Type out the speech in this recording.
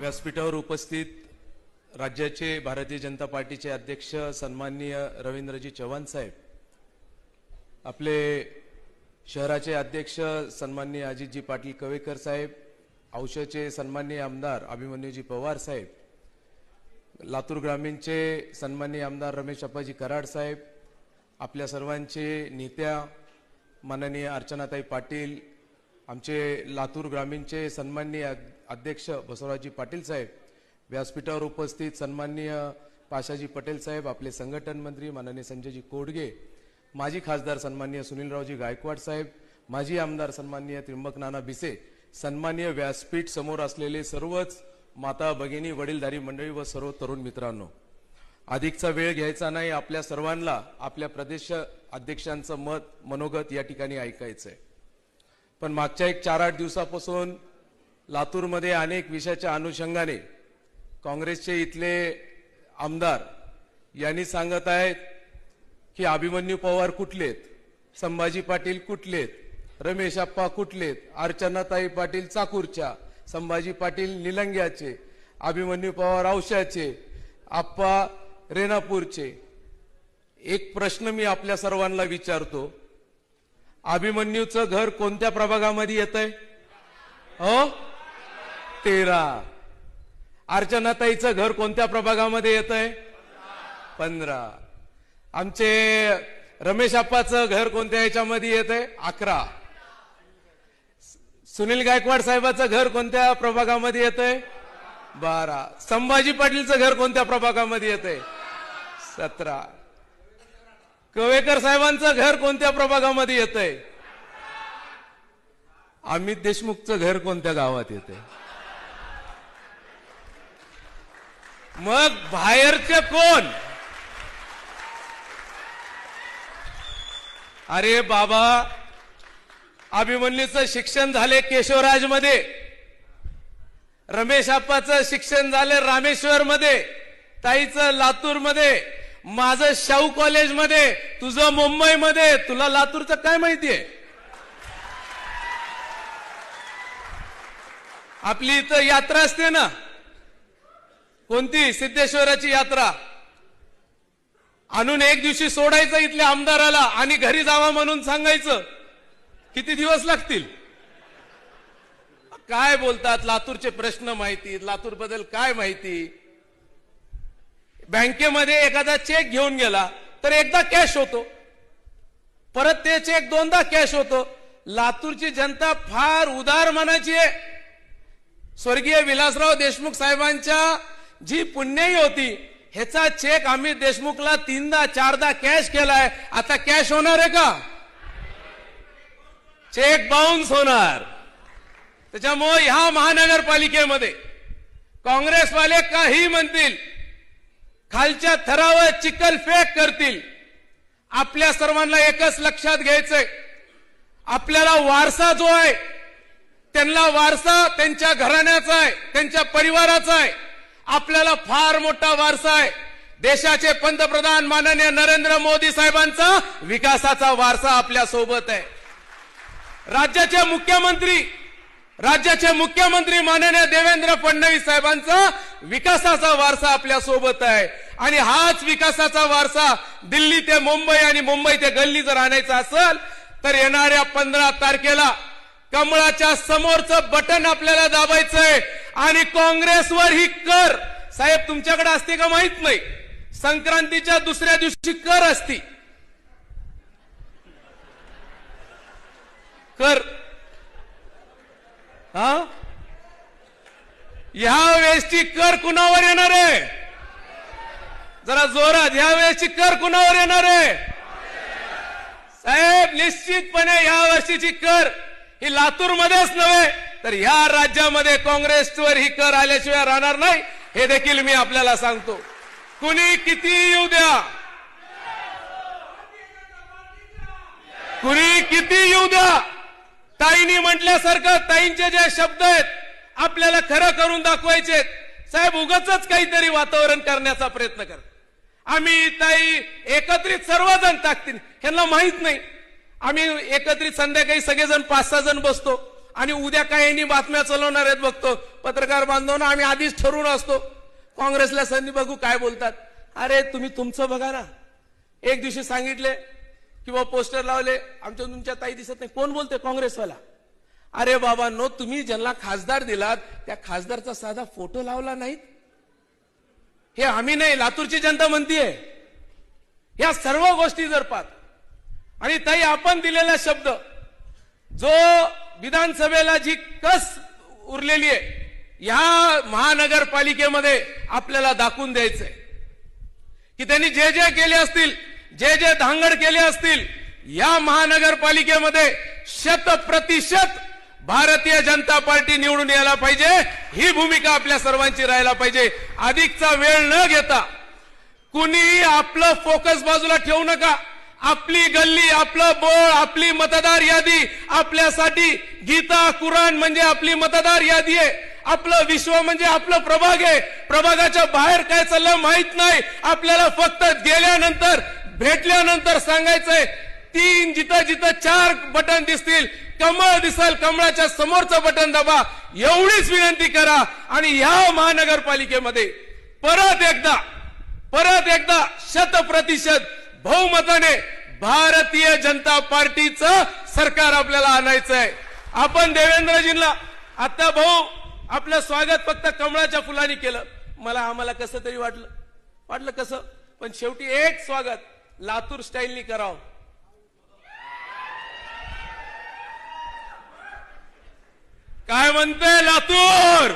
व्यासपीठावर उपस्थित राज्याचे भारतीय जनता पार्टीचे अध्यक्ष सन्माननीय रवींद्रजी चव्हाण साहेब आपले शहराचे अध्यक्ष सन्माननीय अजितजी पाटील कवेकर साहेब औषधचे सन्माननीय आमदार अभिमन्यूजी पवार साहेब लातूर ग्रामीणचे सन्माननीय आमदार रमेश अप्पाजी कराड साहेब आपल्या सर्वांचे नेत्या माननीय अर्चनाताई पाटील आमचे लातूर ग्रामीणचे सन्माननीय अध्यक्ष बसवराजी पाटील साहेब व्यासपीठावर उपस्थित सन्माननीय पाशाजी पटेल साहेब आपले संघटन मंत्री माननीय संजयजी कोडगे माजी खासदार सन्माननीय सुनीलरावजी गायकवाड साहेब माजी आमदार सन्माननीय त्रिंबक नाना भिसे सन्माननीय व्यासपीठ समोर असलेले सर्वच माता भगिनी वडीलधारी मंडळी व सर्व तरुण मित्रांनो अधिकचा वेळ घ्यायचा नाही आपल्या सर्वांना आपल्या प्रदेश अध्यक्षांचं मत मनोगत या ठिकाणी ऐकायचं आहे पण मागच्या एक चार आठ दिवसापासून लातूरमध्ये अनेक विषयाच्या अनुषंगाने काँग्रेसचे इथले आमदार यांनी सांगत आहेत की अभिमन्यू पवार कुठलेत? संभाजी पाटील कुठलेत? रमेश आप्पा कुठलेत? अर्चनाताई पाटील चाकूरच्या? संभाजी पाटील निलंग्याचे? अभिमन्यू पवार औशाचे? आप्पा रेणापूरचे? एक प्रश्न मी आपल्या सर्वांना विचारतो. अभिमन्यूचं घर कोणत्या प्रभागामध्ये येत आहे हो? तेरा. अर्चनाताईचं घर कोणत्या प्रभागामध्ये येत आहे पंधरा. आमचे रमेश आप्पाचं घर कोणत्या याच्यामध्ये येत आहे अकरा. सुनील गायकवाड साहेबाचं घर कोणत्या प्रभागामध्ये येत आहे बारा. संभाजी पाटीलचं घर कोणत्या प्रभागामध्ये येत आहे सतरा. कवेकर साहेबांचं घर कोणत्या प्रभागामध्ये येत आहे अमित देशमुखचं घर कोणत्या गावात येतंय? मग बाहेरचे कोण? अरे बाबा अभिमन्यूचं शिक्षण झाले केशवराजमध्ये रमेश आप्पाचं शिक्षण झालं रामेश्वर मध्ये ताईचं लातूरमध्ये माझं शाहू कॉलेजमध्ये तुझं मुंबईमध्ये तुला लातूरचं काय माहितीये? आपली इथं यात्रा असते ना? कोणती? सिद्धेश्वराची यात्रा. आणून एक दिवशी सोडायचं इथल्या आमदाराला आणि घरी जावा म्हणून सांगायचं. किती दिवस लागतील? काय बोलतात? लातूरचे प्रश्न माहिती लातूरबद्दल काय माहिती? बँकेमध्ये एखादा चेक घेऊन गेला तर एकदा कॅश होतो. परत ते चेक दोनदा कॅश होतो. लातूरची जनता फार उदार मनाची आहे. स्वर्गीय विलासराव देशमुख साहेबांच्या जी पुण्याई होती ह्याचा चेक आम्ही देशमुखला तीनदा चारदा कॅश केलाय. आता कॅश होणार आहे का? चेक बाउन्स होणार. त्याच्यामुळे ह्या महानगरपालिकेमध्ये काँग्रेसवाले काही म्हणतील खालच्या थरावर चिकल फेक करतील. आपल्या सर्वांना एकच लक्षात घ्यायचंय. आपल्याला वारसा जो आहे त्यांना वारसा त्यांच्या घराण्याचा आहे त्यांच्या परिवाराचा आहे. आपल्याला फार मोठा वारसा आहे. देशाचे पंतप्रधान माननीय नरेंद्र मोदी साहेबांचा विकासाचा वारसा आपल्यासोबत आहे. राज्याचे मुख्यमंत्री राज्याचे मुख्यमंत्री माननीय देवेंद्र फडणवीस साहेबांचा विकासाचा वारसा आपल्यासोबत आहे. आणि हाच विकासाचा वारसा दिल्ली ते मुंबई आणि मुंबई ते गल्ली जर आणायचा असेल तर येणाऱ्या पंधरा तारखेला कमळाच्या समोरचं बटन आपल्याला दाबायचंय. आणि काँग्रेसवर ही कर. साहेब तुमच्याकडे असते का माहीत नाही? संक्रांतीच्या दुसऱ्या दिवशी कर असती. कर. हा? ह्या वेळेसची कर कुणावर येणार आहे? जरा जोरात ह्या वेळेसची कर कुणावर येणार आहे? साहेब निश्चितपणे या वर्षीची कर ही लातूरमध्येच नव्हे तर ह्या राज्यामध्ये काँग्रेसवर ही कर आल्याशिवाय राहणार नाही. हे देखील मी आपल्याला सांगतो. कुणी किती येऊ द्या? कुणी किती येऊ द्या? ताईंनी म्हटल्यासारखं ताईंचे जे शब्द आहेत आपल्याला खरं करून दाखवायचे साहेब उगच काहीतरी वातावरण करण्याचा प्रयत्न कर आम्ही ताई एकत्रित सर्वजण टाकतील ह्यांना माहीत नाही. आम्ही एकत्रित संध्याकाळी सगळेजण पाच सहा जण बसतो आणि उद्या काय यांनी बातम्या चालवणार आहेत बघतो. पत्रकार बांधवांना आम्ही आधीच ठरवून असतो. काँग्रेसला संधी बघू काय बोलतात? अरे तुम्ही तुमचं बघा ना. एक दिवशी सांगितले किंवा पोस्टर लावले आमच्या तुमच्या ताई दिसत नाही. कोण बोलते काँग्रेसवाला. अरे बाबा नो तुम्ही ज्यांना खासदार दिलात त्या खासदारचा साधा फोटो लावला नाहीत? हे आम्ही नाही लातूरची जनता म्हणतीये. या सर्व गोष्टी जर पाहत आणि ताई आपण दिलेला शब्द जो विधानसभेला जी कस उरलेली आहे या महानगरपालिकेमध्ये आपल्याला दाखवून द्यायचंय. की त्यांनी जे जे केले असतील जे जे धांगड केले असतील या महानगरपालिकेमध्ये शत प्रतिशत भारतीय जनता पार्टी निवडून यायला पाहिजे. ही भूमिका आपल्या सर्वांची राहायला पाहिजे. अधिकचा वेळ न घेता कुणी आपलं फोकस बाजूला ठेवू नका. आपली गल्ली आपलं बोळ आपली मतदार यादी आपल्यासाठी गीता कुराण म्हणजे आपली मतदार यादी आहे. आपलं विश्व म्हणजे आपलं प्रभाग आहे. प्रभागाच्या बाहेर काय चाललं माहीत नाही. आपल्याला फक्त गेल्यानंतर भेटल्यानंतर सांगायचंय तीन जिथं जिथं चार बटन दिसतील कमळ दिसल कमळाच्या समोरचं बटन दाबा एवढीच विनंती करा. आणि या महानगरपालिकेमध्ये परत एकदा परत एकदा शत प्रतिशत बहुमताने भारतीय जनता पार्टीचं सरकार आपल्याला आणायचं आहे आपण देवेंद्रजींना आता भाऊ आपलं स्वागत फक्त कमळाच्या फुलांनी केलं. मला आम्हाला कसं तरी वाटलं? वाटलं कसं? पण शेवटी एक स्वागत. लातूर स्टाईलनी करावं. काय म्हणते लातूर?